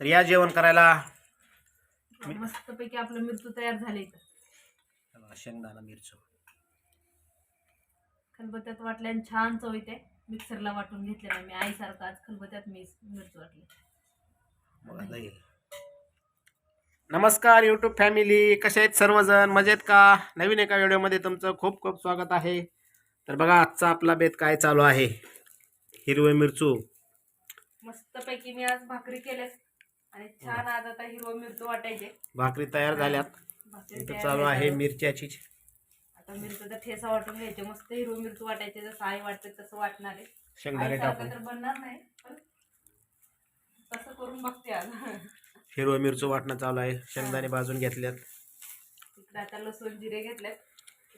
तर या जेवण करायला. मस्तपैकी आपलं मिरचू तयार झाले शेंगदाणा मिरची. खलबत्त्यात वाटल्या आणि छान चव येते. मिक्सरला वाटून घेतले नाही मी आईसारखं आज खलबत्त्यात मी मिरची वाटली. नमस्कार यूट्यूब फॅमिली कसे आहेत सर्वजण? मजेत का? नवीन एका व्हिडिओमध्ये तुमचं खूप खूप स्वागत आहे. तर बघा आजचा आपला बेत काय चालू आहे? हिरवे मिरचू. मस्तपैकी मी आज भाकरी केल्यास आणि छान आज आता हिरवं मिरचू वाटायचे. भाकरी तयार झाल्यात. भाकरी इथं तयार चालू आहे मिरच्याची. आता मिरचीचा ठेसा वाटून घ्यायचे. मस्त हिरवं मिरचू वाटायचे. जसं आई वाटते तसं वाटणार आहे. शेंगदाणे तर बनणार नाही पण तसं करून बघते आज. हिरवं मिरचू वाटणं चालू आहे. शेंगदाणे भाजून घेतल्यात. इकडे आता लसूण जिरे घेतलेत.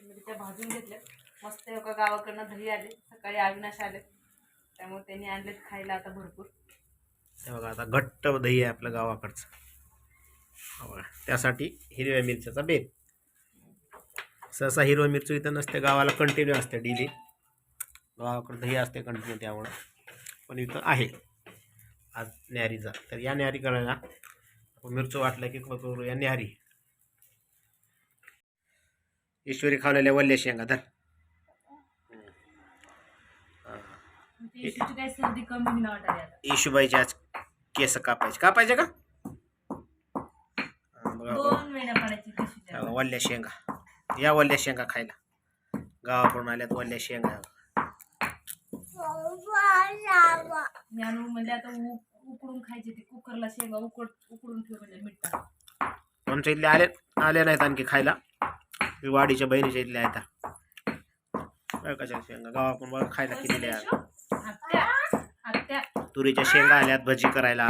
मिरच्या भाजून घेतल्यात. मस्त एका गावाकडनं दही आले. सकाळी अविनाश आले. त्यामुळे त्यांनी आणलेत खायला आता भरपूर. हे बघा आता घट्ट दही आहे आपलं गावाकडचं. बघा, त्यासाठी हिरव्या मिरच्याचा बेत. सहसा हिरव्या मिरची इथं नसते गावाला कंटिन्यू असते डेली गावाकडं दही असते कंटिन्यू त्यामुळं पण इथं आहे. आज न्यारीचा तर या न्यारी करायला मिरची मिरचं वाटलं की करू या न्यारी. ईश्वरी खावलेल्या वल्ल्या शेंगा तर ती इशूची काही सर्दी कमी होईना वाटायला आता येशूबाईचे आज केस कापायचे. कापायचे का? हा, बघा. दोन महिन्या पडायची इशूच्या बघा, वल्ल्या शेंगा. या वल्ल्या शेंगा खायला. गावाकडून आल्यात वल्ल्या शेंगा. मी आणून म्हणजे आता उ- उकडून खायची ती कुकरला शेंगा उकड उकडून ठेव म्हणजे मीठ टाकून. आमच्या इथले आले आले नाहीत आणखी खायला. वाडीच्या बहिणीच्या इथल्या आहेत. बघा कशा शेंगा. गावाकडून बघा खायला किती तुरीच्या शेंगा आल्यात भजी करायला.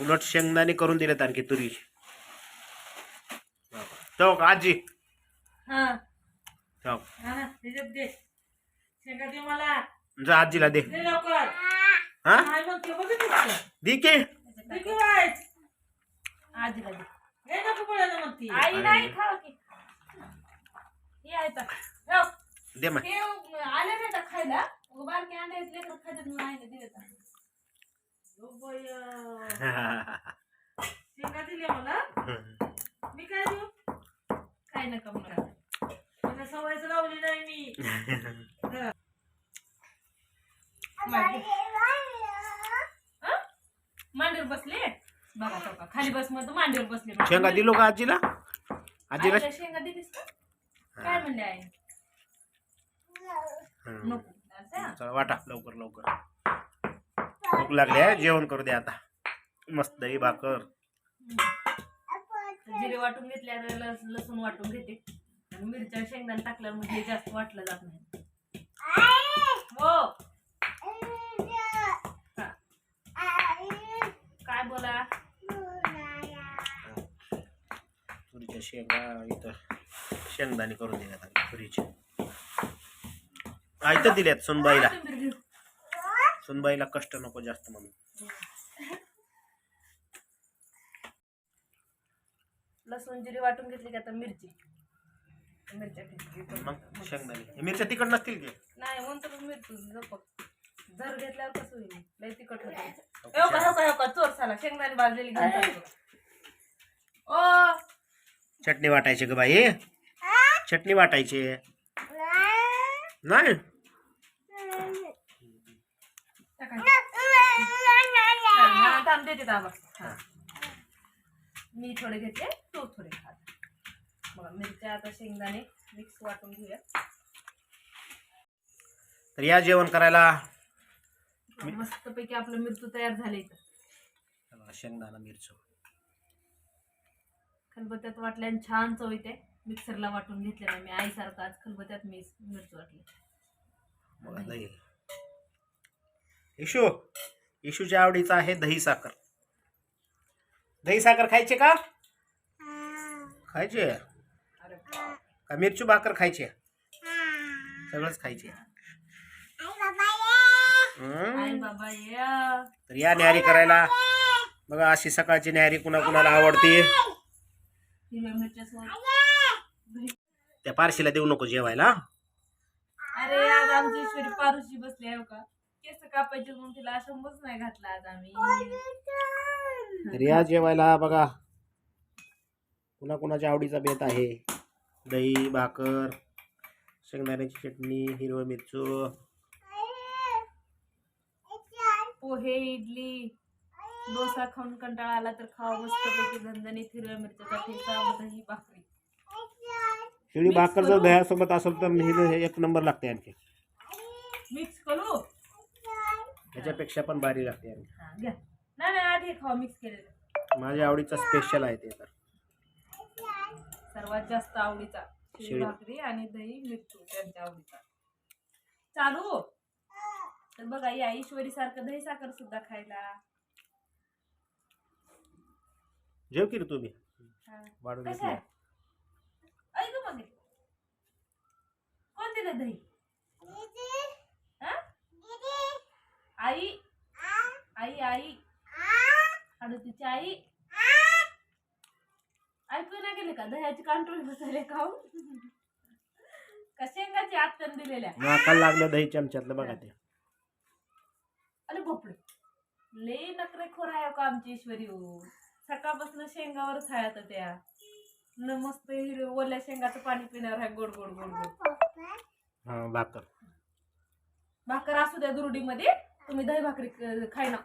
उलट शेंगदाणे करून दिलेत आणखी तुरीची तो का आजी? हा. हो. हा ना त्याच्यात दे. शेंगा दे मला. जा आजीला दे. हा. दे की. आजीला दे. आई नाही खावा की. तर. दे मग. हे आले नाही का खायला. बारके अंडे लेकरं दिले बया. शेंगा मला. मी काय देऊ? काय नका मला सवयच लावली नाही मी? मांडीवर बसले? बघा खाली बस मग मांडीवर बसले. शेंगा दिलो का आजीला? आजीला शेंगा दिलीस का काय म्हणले आई. नको. असं? चला वाटा लवकर लवकर. भूक लागली आहे जेवण करू दे आता. मस्त दही भाकर. जिरे वाटून घेतले आता लस- लसूण वाटून घेते. आणि मिरच्या शेंगदाणे टाकल्यावर मग हे जास्त वाटलं जात नाही. हो. हा. काय बोला? तुरीच्या शेंगा इथं. शेंगदाणे करून दिल्यात आम्ही तुरीचे. इथं दिल्यात सुनबाईला. सुनबाईला कष्ट नको जास्त म्हणून. लसूण जिरे वाटून घेतली की आता मिरची. मिरच्या ठेचली. मग शेंगदाणे. हे मिरच्या तिकड नसतील की? नाही म्हणतो मिरची जपक जर घेतल्यावर कसं होईल? लय तिखट होतं. हो का हो का हो का चोर साला शेंगदाणे भाजलेली घेऊन. ओ! चटणी वाटायची ग बाई. चटणी वाटायची नाही. मी थोडे घेते तू थोडे खा. बघा मिरच्या आता शेंगदाणे मिक्स वाटून घेऊया. तर या जेवण करायला. मस्तपैकी आपलं मिरचू तयार झाले शेंगदाणा मिरची. खलबत्त्यात वाटल्या आणि छान चव येते. मिक्सरला वाटून घेतले नाही. मी आईसारखं आज खलबत्त्यात मी मिरची वाटली. दही इशू इशूच्या आवडीचा आहे दही साखर. दही साखर खायचे का? खायचे. का मिरची भाकर खायची? सगळंच खायचे. हम्म. आई बाबा या. तर या न्यारी करायला. बघा अशी सकाळची न्यारी कुणा कुणाला आवडते त्या पारशीला देऊ नको जेवायला. अरे आज आमची ईश्वरी पारुशी बसली आहे हो का केस कापायचे म्हणून तिला शंभूच नाही घातला आज आम्ही. तर या जेवायला बघा. कुणा कुणाच्या आवडीचा बेत आहे. दही भाकर शेंगदाण्याची चटणी हिरवं मिरचू. पोहे इडली डोसा खाऊन कंटाळा आला तर खावा मस्तपैकी. झणझणीत हिरव्या मिरच्याचा ठेचा दही भाकरी. शिळी Mix भाकर जर. दह्यासोबत असेल तर हे एक नंबर लागते आणखी. मिक्स करू? त्याच्यापेक्षा पण भारी लागते आणखी. हा, घ्या. नाही नाही आधी खावा मिक्स केलेलं. माझ्या आवडीचा स्पेशल आहे ते तर. सर्वात जास्त आवडीचा शिळी शिळी. भाकरी आणि दही मिरचू त्यांच्या आवडीचा. चालू. तर बघा या ईश्वरी सारखं दही साखर सुद्धा खायला. जेव की रे तुम्ही हा. वाढून कसं घेतली. आहे ऐक मग कोण दिलं दही? हा? आई? आई आई. आणि तिची आई? ऐकू नाही गेले का? दह्याची कांटोळी बसायला खाऊन का शेंगाची आत्तन दिलेल्या? नाकाला लागलं दही चमच्यातलं बघा ते. अरे भोपळे. लय नकरे खोर आहे का आमची ईश्वरी हो. सकाळपासून शेंगावरच आहे आता त्या. न मस्त हिरवे ओल्या शेंगाचं पाणी पिण्यावर आहे गोड गोड गोड गोड. हा भाकर. भाकर असू द्या दुरुडीमध्ये तुम्ही दही भाकरी क- खाय ना